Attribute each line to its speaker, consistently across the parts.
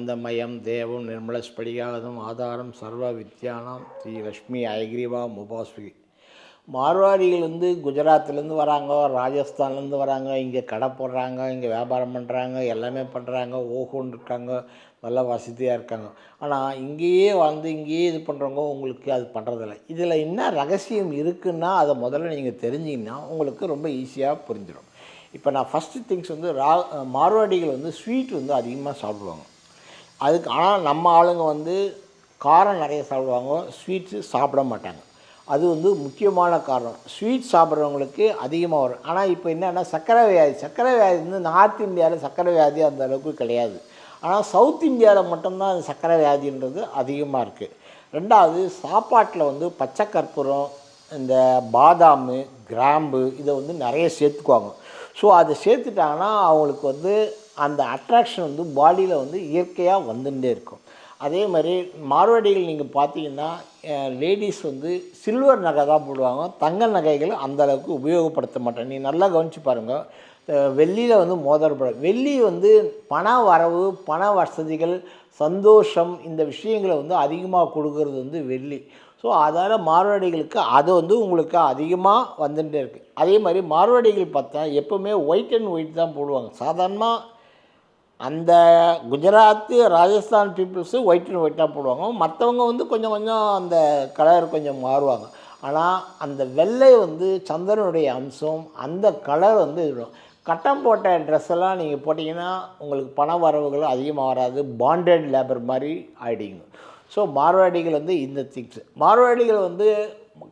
Speaker 1: ஞானானந்தமயம் தேவம் நிர்மலஸ்படிகாதம் ஆதாரம் சர்வ வித்யானம் ஸ்ரீ லக்ஷ்மி ஐகிரிவா முபாஸ்வி. மார்வாடிகள் வந்து குஜராத்லேருந்து வராங்க ராஜஸ்தான்லேருந்து வராங்க இங்கே கடை போடுறாங்க இங்கே வியாபாரம் பண்ணுறாங்க எல்லாமே பண்ணுறாங்க ஓஹோன்னு இருக்காங்க நல்லா வசதியாக இருக்காங்க. ஆனால் இங்கேயே வந்து இங்கேயே இது பண்ணுறவங்க உங்களுக்கு அது பண்ணுறதில்ல. இதில் என்ன ரகசியம் இருக்குன்னா அதை முதல்ல நீங்கள் தெரிஞ்சிங்கன்னா உங்களுக்கு ரொம்ப ஈஸியாக புரிஞ்சிடும். இப்போ நான் ஃபஸ்ட்டு திங்ஸ் வந்து ரா மார்வாடிகள் வந்து ஸ்வீட் வந்து அதிகமாக சாப்பிடுவாங்க. அதுக்கு ஆனால் நம்ம ஆளுங்க வந்து காரம் நிறைய சாப்பிடுவாங்க ஸ்வீட்ஸு சாப்பிட மாட்டாங்க. அது வந்து முக்கியமான காரணம். ஸ்வீட் சாப்பிட்றவங்களுக்கு அதிகமாக வரும். ஆனால் இப்போ என்னென்னா சர்க்கரை வியாதி சர்க்கரை வியாதி வந்து நார்த் இந்தியாவில் சர்க்கரை வியாதி அந்த அளவுக்கு கிடையாது. ஆனால் சவுத் இந்தியாவில் மட்டும்தான் அந்த சர்க்கரை வியாதின்றது அதிகமாக இருக்குது ரெண்டாவது சாப்பாட்டில் வந்து பச்சை கற்பூரம் இந்த பாதாம் கிராம்பு இதை வந்து நிறைய சேர்த்துக்குவாங்க. ஸோ அதை சேர்த்துட்டாங்கன்னா அவங்களுக்கு வந்து அந்த அட்ராக்ஷன் வந்து பாடியில் வந்து இயற்கையாக வந்துட்டே இருக்கும். அதே மாதிரி மார்வாடிகள் நீங்கள் பார்த்தீங்கன்னா லேடிஸ் வந்து சில்வர் நகை தான் போடுவாங்க. தங்க நகைகள் அந்தளவுக்கு உபயோகப்படுத்த மாட்டேன் நீ நல்லா கவனித்து பாருங்கள் வெள்ளியில் வந்து மோதல்பட வெள்ளி வந்து பண வரவு பண வசதிகள் சந்தோஷம் இந்த விஷயங்களை வந்து அதிகமாக கொடுக்கறது வந்து வெள்ளி. ஸோ அதால் மார்வாடிகளுக்கு அது வந்து உங்களுக்கு அதிகமாக வந்துட்டே இருக்குது அதே மாதிரி மார்வாடிகள் பார்த்தா எப்போவுமே ஒயிட் அண்ட் ஒயிட் தான் போடுவாங்க. சாதாரணமாக அந்த Gujarat Rajasthan peoples white and ஒயிட்டாக போடுவாங்க. மற்றவங்க வந்து கொஞ்சம் கொஞ்சம் அந்த கலர் கொஞ்சம் மாறுவாங்க. ஆனால் அந்த வெள்ளை வந்து சந்திரனுடைய அம்சம் அந்த கலர் வந்து இருக்கும் கட்டம் போட்ட ட்ரெஸ்ஸெல்லாம் நீங்கள் போட்டிங்கன்னா உங்களுக்கு பண வரவுகள் அதிகமாக வராது. பாண்டட் லேபர் மாதிரி ஆகிடுங்க ஸோ மார்வாடிகள் வந்து இந்த திங்ஸ் மார்வாடிகள் வந்து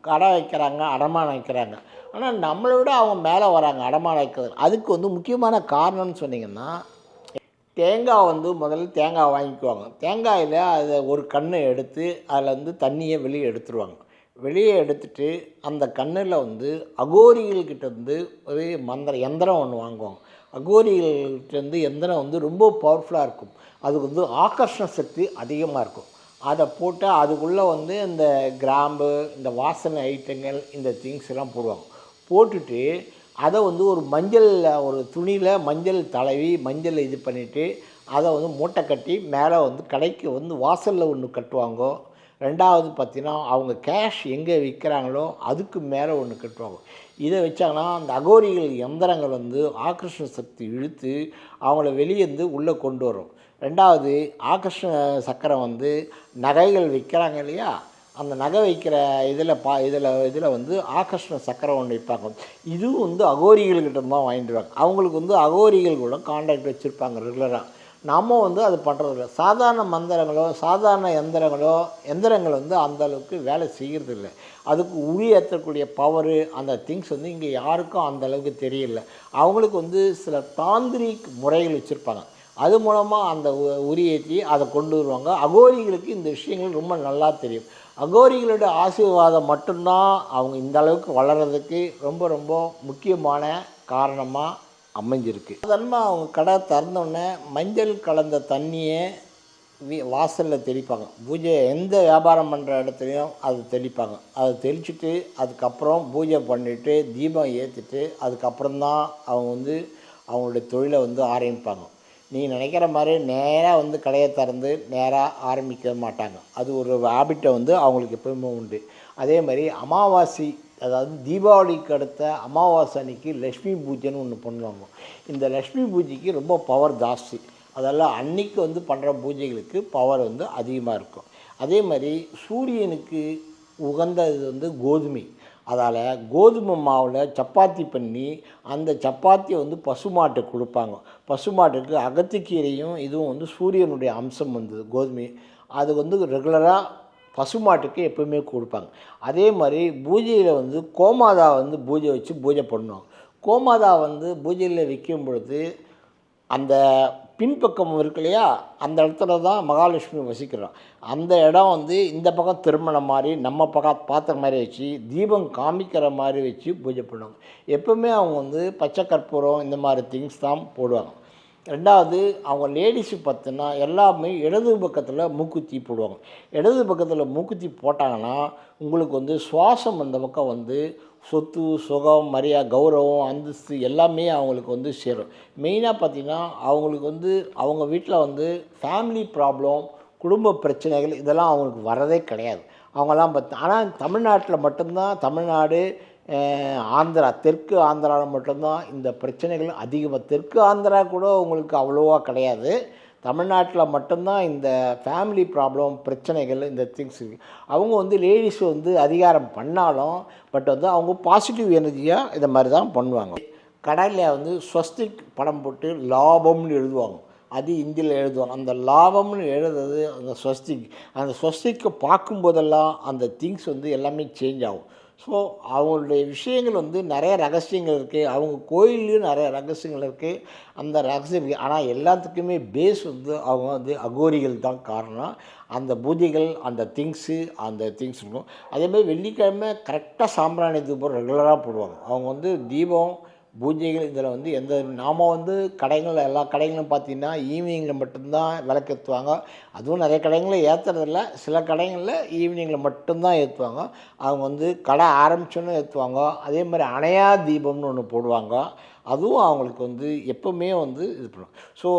Speaker 1: கடை வைக்கிறாங்க அடமானம் வைக்கிறாங்க. ஆனால் நம்மளை விட அவங்க மேலே வராங்க அடமானம் வைக்கிறது. அதுக்கு வந்து முக்கியமான காரணம்னு சொன்னிங்கன்னா தேங்காய் வந்து முதல்ல தேங்காய் வாங்கிக்குவாங்க. தேங்காயில் அதை ஒரு கண்ணை எடுத்து அதில் வந்து தண்ணியை வெளியே எடுத்துருவாங்க. வெளியே எடுத்துட்டு அந்த கண்ணில் வந்து அகோரிகள்கிட்ட வந்து ஒரு மந்திர எந்திரம் ஒன்று வாங்குவாங்க. அகோரிகள்கிட்டருந்து எந்திரம் வந்து ரொம்ப பவர்ஃபுல்லாக இருக்கும். அதுக்கு வந்து ஆகர்ஷண சக்தி அதிகமாக இருக்கும். அதை போட்டு அதுக்குள்ளே வந்து இந்த கிராம்பு இந்த வாசனை ஐட்டங்கள் இந்த திங்ஸ் எல்லாம் போடுவாங்க. போட்டுட்டு அதை வந்து ஒரு மஞ்சள் ஒரு துணியில் மஞ்சள் தடவி மஞ்சள் இது பண்ணிவிட்டு அதை வந்து மூட்டை கட்டி மேலே வந்து கடைக்கு வந்து வாசலில் ஒன்று கட்டுவாங்க. ரெண்டாவது பார்த்தீங்கன்னா அவங்க கேஷ் எங்கே விற்கிறாங்களோ அதுக்கு மேலே ஒன்று கட்டுவாங்க. இதை வச்சாங்கன்னா அந்த அகோரிகள் எந்திரங்கள் வந்து ஆகர்ஷண சக்தி இழுத்து அவங்கள வெளியே இருந்து உள்ளே கொண்டு வரும். ரெண்டாவது ஆகர்ஷண சக்கரம் வந்து நகைகள் விற்கிறாங்க இல்லையா? அந்த நகை வைக்கிற இதில் பா இதில் இதில் வந்து ஆகர்ஷண சக்கரம் ஒன்று வைப்பாங்க இதுவும் வந்து அகோரிகள்கிட்ட தான் வாங்கிட்டு வருவாங்க. அவங்களுக்கு வந்து அகோரிகள் கூட கான்டாக்ட் வச்சுருப்பாங்க ரெகுலராக நம்ம வந்து அது பண்ணுறதில்ல சாதாரண மந்திரங்களோ சாதாரண எந்திரங்களோ எந்திரங்கள் வந்து அந்த அளவுக்கு வேலை செய்கிறது இல்லை. அதுக்கு உரி ஏற்றக்கூடிய பவரு அந்த திங்ஸ் வந்து இங்கே யாருக்கும் அந்த அளவுக்கு தெரியல. அவங்களுக்கு வந்து சில தாந்திரிக் முறைகள் வச்சுருப்பாங்க. அது மூலமாக அந்த உ- உரி ஏற்றி அதை கொண்டு வருவாங்க. அகோரிகளுக்கு இந்த விஷயங்கள் ரொம்ப நல்லா தெரியும். அகோரிகளோட ஆசீர்வாதம் மட்டும்தான் அவங்க இந்த அளவுக்கு வளர்கிறதுக்கு ரொம்ப ரொம்ப முக்கியமான காரணமாக அமைஞ்சிருக்கு. அதன்மா அவங்க கடை திறந்தோடனே மஞ்சள் கலந்த தண்ணியை வாசலில் தெளிப்பாங்க. பூஜை எந்த வியாபாரம் பண்ணுற இடத்துலையும் அது தெளிப்பாங்க. அதை தெளிச்சுட்டு அதுக்கப்புறம் பூஜை பண்ணிவிட்டு தீபம் ஏற்றிட்டு அதுக்கப்புறம் தான் அவங்க வந்து அவங்களுடைய தொழிலை வந்து ஆரம்பிப்பாங்க. நீ நினைக்கிற மாதிரி நேராக வந்து கடையை திறந்து நேராக ஆரம்பிக்க மாட்டாங்க. அது ஒரு ஹேபிட்டை வந்து அவங்களுக்கு எப்பவுமே உண்டு. அதே மாதிரி அமாவாசை அதாவது தீபாவளிக்கு அடுத்த அமாவாசை அன்னைக்கு லக்ஷ்மி பூஜைன்னு ஒன்று பண்ணுவாங்க. இந்த லக்ஷ்மி பூஜைக்கு ரொம்ப பவர் ஜாஸ்தி. அதெல்லாம் அன்னைக்கு வந்து பண்ணுற பூஜைகளுக்கு பவர் வந்து அதிகமாக இருக்கும். அதே மாதிரி சூரியனுக்கு உகந்தது வந்து கோதுமை. அதால் கோதுமை மாவில் சப்பாத்தி பண்ணி அந்த சப்பாத்தியை வந்து பசுமாட்டுக்கு கொடுப்பாங்க. பசுமாட்டுக்கு அகத்திக்கீரையும் இதுவும் வந்து சூரியனுடைய அம்சம் வந்தது கோதுமை. அது வந்து ரெகுலராக பசுமாட்டுக்கு எப்பவுமே கொடுப்பாங்க. அதே மாதிரி பூஜையில் வந்து கோமாதா வந்து பூஜை வச்சு பூஜை பண்ணுவாங்க. கோமாதா வந்து பூஜையில் விற்கும் பொழுது அந்த பின்பக்கம் இருக்கு இல்லையா? அந்த இடத்துல தான் மகாலட்சுமி வசிக்கிறோம் அந்த இடம் வந்து இந்த பக்கம் திருமணம் மாதிரி நம்ம பக்கம் பார்த்த மாதிரி வச்சு தீபம் காமிக்கிற மாதிரி வச்சு பூஜை பண்ணுவாங்க. எப்பவுமே அவங்க வந்து பச்சை கற்பூரம் இந்த மாதிரி திங்ஸ் தான் போடுவாங்க. ரெண்டாவது அவங்க லேடிஸு பார்த்தோன்னா எல்லாமே இடது பக்கத்தில் மூக்குத்தி போடுவாங்க. இடது பக்கத்தில் மூக்குத்தி போட்டாங்கன்னா உங்களுக்கு வந்து சுவாசம் அந்த பக்கம் வந்து சொத்து சுகம் மரியா கௌரவம் அந்தஸ்து எல்லாமே அவங்களுக்கு வந்து சேரும். மெயினாக பார்த்திங்கன்னா அவங்களுக்கு வந்து அவங்க வீட்டில் வந்து ஃபேமிலி ப்ராப்ளம் குடும்ப பிரச்சனைகள் இதெல்லாம் அவங்களுக்கு வரதே கிடையாது. அவங்கெல்லாம் பார்த்து ஆனால் தமிழ்நாட்டில் மட்டும்தான் தமிழ்நாடு ஆந்திரா தெற்கு ஆந்திராவில் மட்டும்தான் இந்த பிரச்சனைகள் அதிகமாக தெற்கு ஆந்திரா கூட உங்களுக்கு அவ்வளோவா கிடையாது. தமிழ்நாட்டில் மட்டும்தான் இந்த ஃபேமிலி ப்ராப்ளம் பிரச்சனைகள் இந்த திங்ஸ் அவங்க வந்து லேடிஸ் வந்து அதிகாரம் பண்ணாலும் பட் வந்து அவங்க பாசிட்டிவ் எனர்ஜியாக இதை மாதிரி தான் பண்ணுவாங்க. கடலில் வந்து ஸ்வஸ்திக் படம் போட்டு லாபம்னு எழுதுவாங்க. அது இந்தியில் எழுதுவாங்க. அந்த லாபம்னு எழுதுறது அந்த ஸ்வஸ்திக். அந்த ஸ்வஸ்திக்கை பார்க்கும்போதெல்லாம் அந்த திங்ஸ் வந்து எல்லாமே சேஞ்ச் ஆகும். ஸோ அவங்களுடைய விஷயங்கள் வந்து நிறைய ரகசியங்கள் இருக்குது அவங்க கோயில்லையும் நிறைய ரகசியங்கள் இருக்குது அந்த ரகசியம் இருக்குது ஆனால் எல்லாத்துக்குமே பேஸ் வந்து அவங்க வந்து அகோரிகள் தான் காரணம். அந்த பூஜைகள் அந்த திங்ஸு அந்த திங்ஸ் இருக்கும். அதேமாதிரி வெள்ளிக்கிழமை கரெக்டாக சாம்பிராணி தூபம் ரெகுலராக போடுவாங்க. அவங்க வந்து தீபம் பூஜைகள் இதில் வந்து எந்த நாம் வந்து கடைகளில் எல்லா கடைகளும் பார்த்தீங்கன்னா ஈவினிங்கில் மட்டும்தான் விளக்கேற்றுவாங்க அதுவும் நிறைய கடைகளில் ஏற்றுறதில்ல. சில கடைகளில் ஈவினிங்கில் மட்டும்தான் ஏற்றுவாங்க. அவங்க வந்து கடை ஆரம்பிச்சோன்னு ஏற்றுவாங்க. அதே மாதிரி அணையா தீபம்னு ஒன்று போடுவாங்க. அதுவும் அவங்களுக்கு வந்து எப்போவுமே வந்து இது பண்ணுவாங்க ஸோ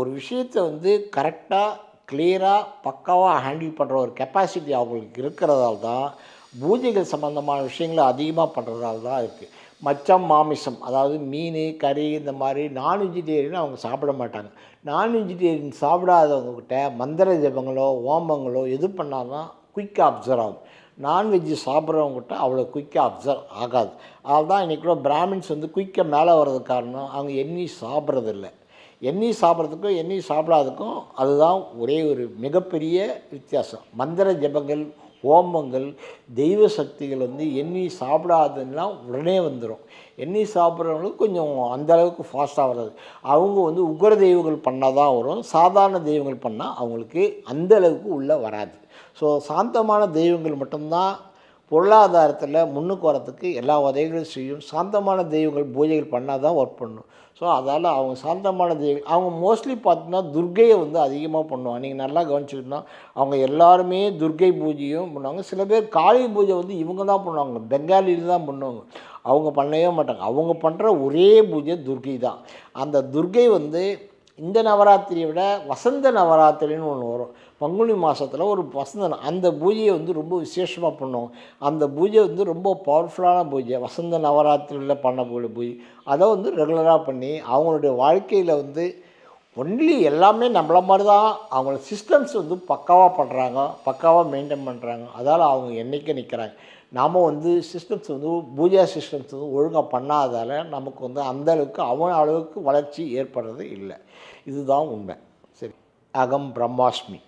Speaker 1: ஒரு விஷயத்தை வந்து கரெக்டாக கிளியராக பக்காவாக ஹேண்டில் பண்ணுற ஒரு கெப்பாசிட்டி அவங்களுக்கு இருக்கிறதால தான் பூஜைகள் சம்மந்தமான விஷயங்களை அதிகமாக பண்ணுறதால தான் இருக்குது மச்சம் மாமிசம் அதாவது மீன் கறி இந்த மாதிரி நான் வெஜிடேரியன் அவங்க சாப்பிட மாட்டாங்க. நான் வெஜிடேரியன் சாப்பிடாதவங்கக்கிட்ட மந்திர ஜபங்களோ ஓமங்களோ எது பண்ணாலும் குயிக்காக அப்சர்வ் ஆகும். நான்வெஜ்ஜு சாப்பிட்றவங்ககிட்ட அவ்வளோ குயிக்காக அப்சர்வ் ஆகாது. அதுதான் இன்றைக்கி கூட பிராமின்ஸ் வந்து குயிக்காக மேலே வர்றதுக்கு காரணம் அவங்க எண்ணி சாப்பிட்றதில்ல. எண்ணி சாப்பிட்றதுக்கும் எண்ணி சாப்பிடாததுக்கும் அதுதான் ஒரே ஒரு மிகப்பெரிய வித்தியாசம். மந்திர ஜபங்கள் ஹோமங்கள் தெய்வ சக்திகள் வந்து எண்ணி சாப்பிடாதுன்னா உடனே வந்துடும் எண்ணி சாப்பிட்றவங்களுக்கு கொஞ்சம் அந்த அளவுக்கு ஃபாஸ்ட்டாக வராது. அவங்க வந்து உக்ர தெய்வங்கள் பண்ணால் தான் வரும். சாதாரண தெய்வங்கள் பண்ணால் அவங்களுக்கு அந்தளவுக்கு உள்ளே வராது. ஸோ சாந்தமான தெய்வங்கள் மட்டும்தான் பொருளாதாரத்தில் முன்னுக்கு வரத்துக்கு எல்லா உதவிகளும் செய்யும். சாந்தமான தெய்வங்கள் பூஜைகள் பண்ணால் தான் ஒர்க் பண்ணும். ஸோ அதால் அவங்க சாந்தமான தெய்வம் அவங்க மோஸ்ட்லி பார்த்தீங்கன்னா துர்க்கையை வந்து அதிகமாக பண்ணுவாங்க. நீங்கள் நல்லா கவனிச்சுக்கிட்டோம்னா அவங்க எல்லாருமே துர்க்கை பூஜையும் பண்ணுவாங்க. சில பேர் காளி பூஜை வந்து இவங்க தான் பண்ணுவாங்க. பெங்காலியில் தான் பண்ணுவாங்க. அவங்க பண்ணவே மாட்டாங்க. அவங்க பண்ணுற ஒரே பூஜை துர்க்கை தான். அந்த துர்க்கை வந்து இந்த நவராத்திரியை விட வசந்த நவராத்திரின்னு ஒன்று வரும். பங்குனி மாதத்தில் ஒரு வசந்த அந்த பூஜையை வந்து ரொம்ப விசேஷமாக பண்ணுவோம். அந்த பூஜை வந்து ரொம்ப பவர்ஃபுல்லான பூஜை. வசந்த நவராத்திரியில் பண்ணக்கூடிய பூஜை. அதை வந்து ரெகுலராக பண்ணி அவங்களுடைய வாழ்க்கையில் வந்து ஒன்லி எல்லாமே நம்மள மாதிரி தான் அவங்களோட சிஸ்டம்ஸ் வந்து பக்காவாக பண்ணுறாங்க பக்காவாக மெயின்டைன் பண்ணுறாங்க அதால் அவங்க என்றைக்கும் நிற்கிறாங்க நாம் வந்து சிஸ்டம்ஸ் வந்து பூஜா சிஸ்டம்ஸ் வந்து ஒழுங்காக பண்ணாதால் நமக்கு வந்து அந்த அளவுக்கு அவன் அளவுக்கு வளர்ச்சி ஏற்படுறது இல்லை. இதுதான் உண்மை. சரி. அகம் பிரம்மாஸ்மி.